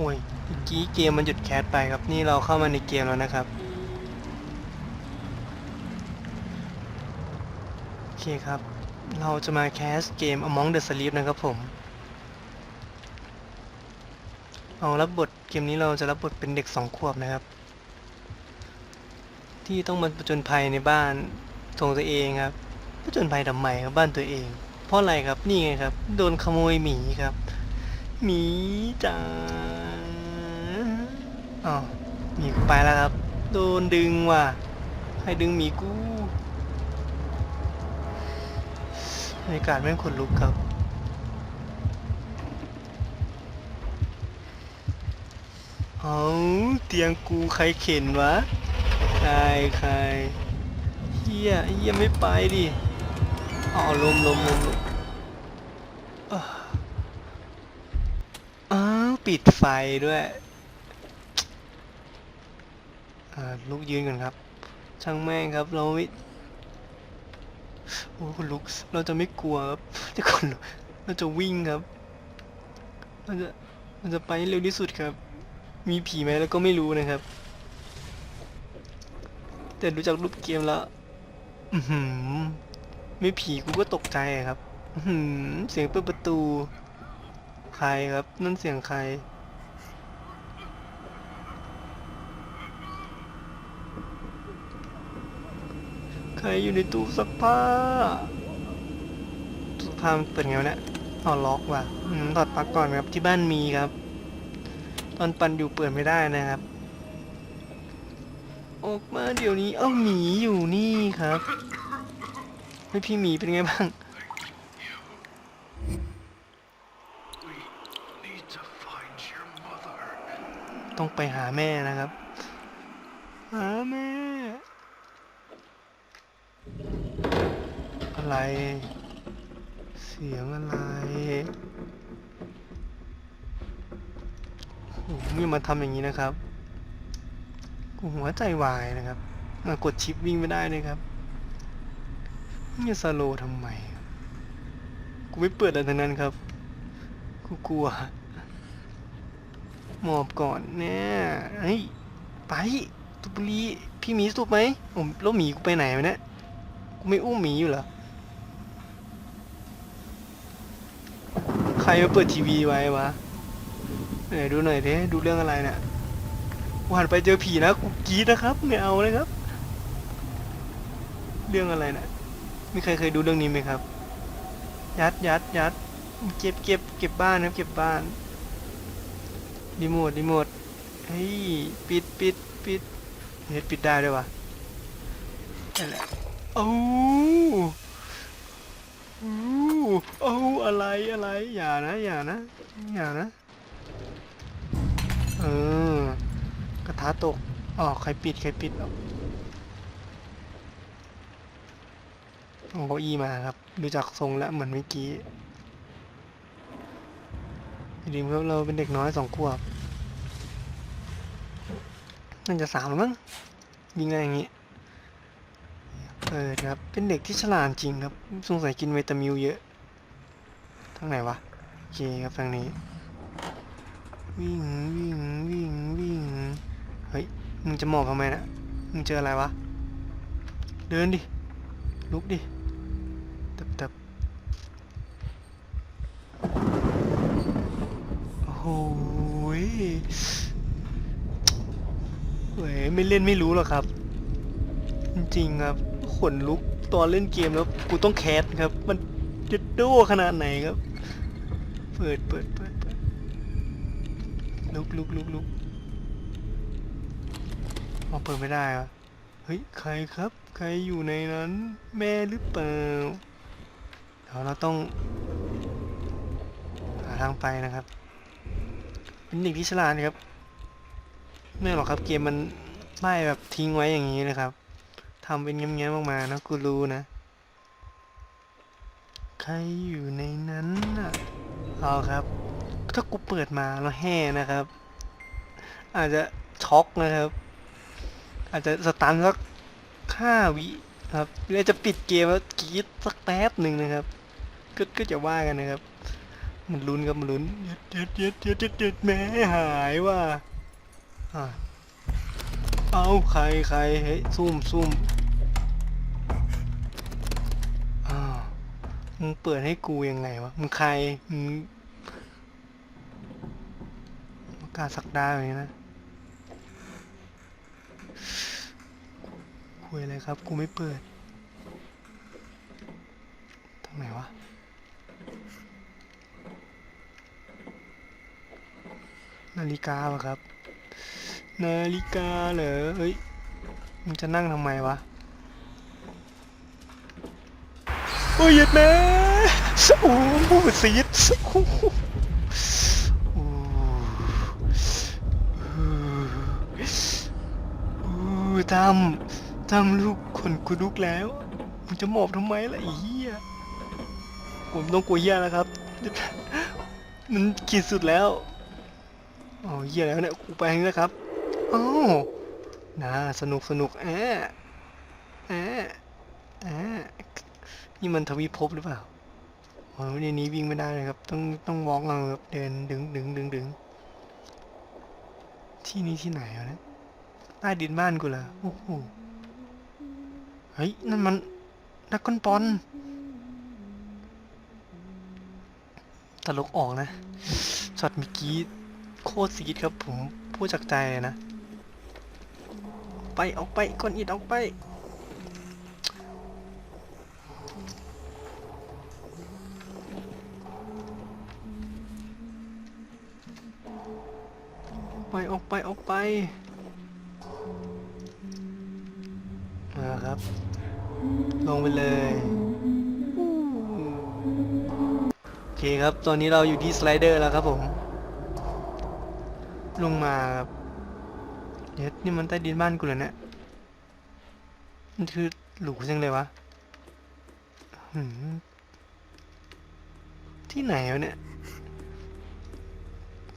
โอ้ยเมื่อกี้เกมมันหยุดแคสไปครับ นี่เราเข้ามาในเกมแล้วนะครับ โอเคครับ เราจะมาแคสเกม Among the Sleep นะครับผม เอารับบทเกมนี้เราจะรับบทเป็นเด็กสองขวบนะครับ ที่ต้องมาผจญภัยในบ้านของตัวเองครับผจญภัยทำไมครับบ้านตัวเอง เพราะอะไรครับนี่ไงครับ โดนขโมยหมีครับ หมีจ๋า อ๋อหมีกูไปแล้วครับ โดนดึงว่ะใครดึงหมีกูบรรยากาศแม่ขนลุกครับ เอาเตียงกูใครเข็นวะ ใครใครเฮียเฮียไม่ไปดิอ๋อลมลมลมลมอ้าวปิดไฟด้วย ลุกยืนก่อนครับ ช่างแม่งครับ เราไม่โอ้คุณลุก เราจะไม่กลัวครับแต่คนลุกเราจะวิ่งครับ เราจะเราจะไปเร็วที่สุดครับ มีผีไหมแล้วก็ไม่รู้นะครับ แต่ดูจากรูปเกมแล้วอือหือไม่ผีกูก็ตกใจครับเสียงเปิดประตู ใครครับ นั่นเสียงใคร ใครอยู่ในตู้ซักผ้าตู้ซักผ้ามันเปิดไงวะเนี่ยอ๋อล็อกว่ะอืมถอดปลั๊กก่อนครับที่บ้านมีครับ ตอนปันอยู่เปิดไม่ได้นะครับ ออกมาเดี๋ยวนี้ เอ้าหมีอยู่นี่ครับเฮ้ยพี่หมีเป็นไงบ้างต้องไปหาแม่นะครับ หาแม่ อะไร เสียงอะไรโอ้โหนี่มาทำอย่างนี้นะครับกูหัวใจวายนะครับมากดชิปวิ่งไม่ได้เลยครับนี่สโลทำไม กูไม่เปิดอะไรทั้งนั้นครับ กูกลัว หมอบก่อนเนี่ยเฮ้ย ไปตุบุรีพี่หมีสุบไหมผมแล้วหมีกูไปไหนวะเนี่ย กูไม่อุ้มหมีอยู่เหรอ ใครมาเปิดทีวีไว้วะไหนดูหน่อยดิดูเรื่องอะไรเนี่ยกูหันไปเจอผีนะกูกรีดนะครับไม่เอาเลยครับ เรื่องอะไรเนี่ยมีใครเคยดูเรื่องนี้ไหมครับ ยัดยัดยัดเก็บเก็บเก็บบ้านครับ เก็บบ้านรีโมทรีโมทเฮ้ยปิดปิดปิดเฮ็ดปิดได้ด้วยวะนั่นแหละเอ้าอู้เอ้าอะไรอะไรอย่านะอย่านะอย่านะเออกระทะตกอ๋อใครปิดใครปิดเอาเอาเก้าอี้มาครับ ดูจากทรงแล้วเหมือนเมื่อกี้อย่าลืมครับเราเป็นเด็กน้อยสองขวบน่าจะสามมั้งยิงอะไรอย่างงี้เออครับเป็นเด็กที่ฉลาดจริงครับสงสัยกินวิตามิวเยอะ ทางไหนวะโอเคครับทางนี้ วิ่งวิ่งวิ่งวิ่งเฮ้ยมึงจะหมอบทำไมนะมึงเจออะไรวะ เดินดิ ลุกดิตับตับโอ้โหเว้ยไม่เล่นไม่รู้หรอกครับ จริงๆครับขนลุกตอนเล่นเกมแล้วกูต้องแคสครับ มันจะโดขนาดไหนครับ เปิดเปิดเปิดเปิดลุกลุกลุกลุกอ๋อเปิดไม่ได้เหรอะเฮ้ย ใครครับ ใครอยู่ในนั้น แม่หรือเปล่าเดี๋ยวเราต้อง หาทางไปนะครับ เป็นเด็กที่ฉลาดครับ ไม่หรอกครับเกมมันไล่แบบทิ้งไว้อย่างนี้เลยครับทำเป็นเงี้ยๆออกมานะกูรู้นะ ใครอยู่ในนั้นน่ะ เอาครับ ถ้ากูเปิดมาแล้วแห่นะครับ อาจจะช็อกนะครับ อาจจะสตันสักห้าวิครับหรือจะปิดเกมแล้วกรีดสักแป๊บหนึ่งนะครับ ก็ก็จะว่ากันนะครับ มันลุ้นครับมันลุ้นเด็ดเด็ดเด็ดเด็ดเด็ดแม่หายว่ะอะเอาใครใครเฮ้ยซุ่มซุ่ม มึงเปิดให้กูยังไงวะ มึงใคร มึงกาศสักดาแบบนี้นะ คุยอะไรครับ กูไม่เปิดทางไหนวะ นาฬิกาปะครับ นาฬิกาเหรอเฮ้ย มึงจะนั่งทำไมวะ โอ้ยหย็ดแม่โอ้โหซีดโอ้โหโอ้โหทำทำลูกคนกูลุกแล้วมึงจะหมอบทำไมล่ะไอ้เหี้ยผมต้องกลัวเหี้ยแล้วครับ มันขีดสุดแล้วอ๋อเหี้ยแล้วเนี่ยกูไปแล้วครับอ้าวน่าสนุกสนุกแอะแอะแอะ นี่มันทวีภพหรือเปล่าอ๋อในนี้วิ่งไม่ได้เลยครับ ต้องต้องวอล์กเอาครับเดินดึงดึงดึงดึงที่นี่ที่ไหนวะเนี่ยใต้ดินบ้านกูเหรอโอ้โหเฮ้ยนั่นมันนักก้นบอลตลกออกนะช็อตเมื่อกี้โคตรซีดครับผมพูดจากใจเลยนะ ไปออกไปก้อนอิดออกไป ไปออกไปออกไปมาครับ ลงไปเลยโอเคครับ ตอนนี้เราอยู่ที่สไลเดอร์แล้วครับผม ลงมาครับเดี๋ยวนี่มันใต้ดินบ้านกูเลยเนี่ยมันคือหรูจังเลยวะที่ไหนวะเนี่ย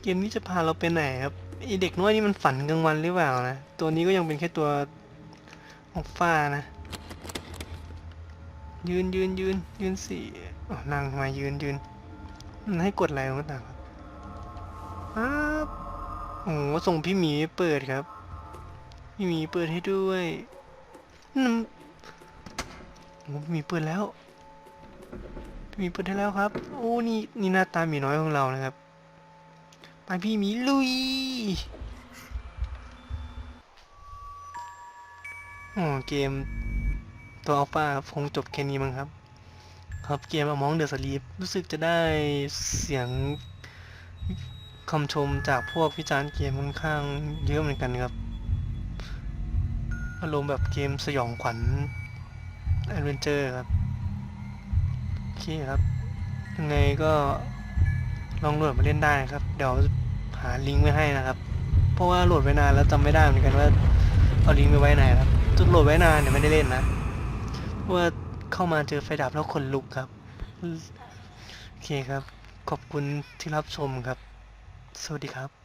เกมนี้จะพาเราไปไหนครับ ไอเด็กน้อยนี่มันฝันกลางวันหรือเปล่านะ ตัวนี้ก็ยังเป็นแค่ตัวออกฟ้านะ ยืนยืนยืนยืนสี่นั่งทำไมยืนยืนมันให้กดอะไรต่างครับครับโอ้โหส่งพี่หมีเปิดครับ พี่หมีเปิดให้ด้วยนั่นโอ้พี่หมีเปิดแล้ว พี่หมีเปิดให้แล้วครับ โอ้นี่นี่หน้าตาหมีน้อยของเรานะครับ ไปพี่มีลุยโอ้เกมตัวอัลฟาคงจบแค่นี้มั้งครับ ครับเกม Among the Sleep รู้สึกจะได้เสียงคำชมจากพวกวิจารณ์เกมค่อนข้างเยอะเหมือนกันครับอารมณ์แบบเกมสยองขวัญแอดเวนเจอร์ครับ โอเคครับ ยังไงก็ลองโหลดมาเล่นได้ครับ เดี๋ยว หาลิงก์ไว้ให้นะครับ เพราะว่าโหลดไว้นานแล้วจำไม่ได้เหมือนกันว่าเอาลิงก์ไปไว้ไหนครับจุดโหลดไว้นานเนี่ยไม่ได้เล่นนะเพราะว่าเข้ามาเจอไฟดับแล้วขนลุกครับโอเคครับ ขอบคุณที่รับชมครับ สวัสดีครับ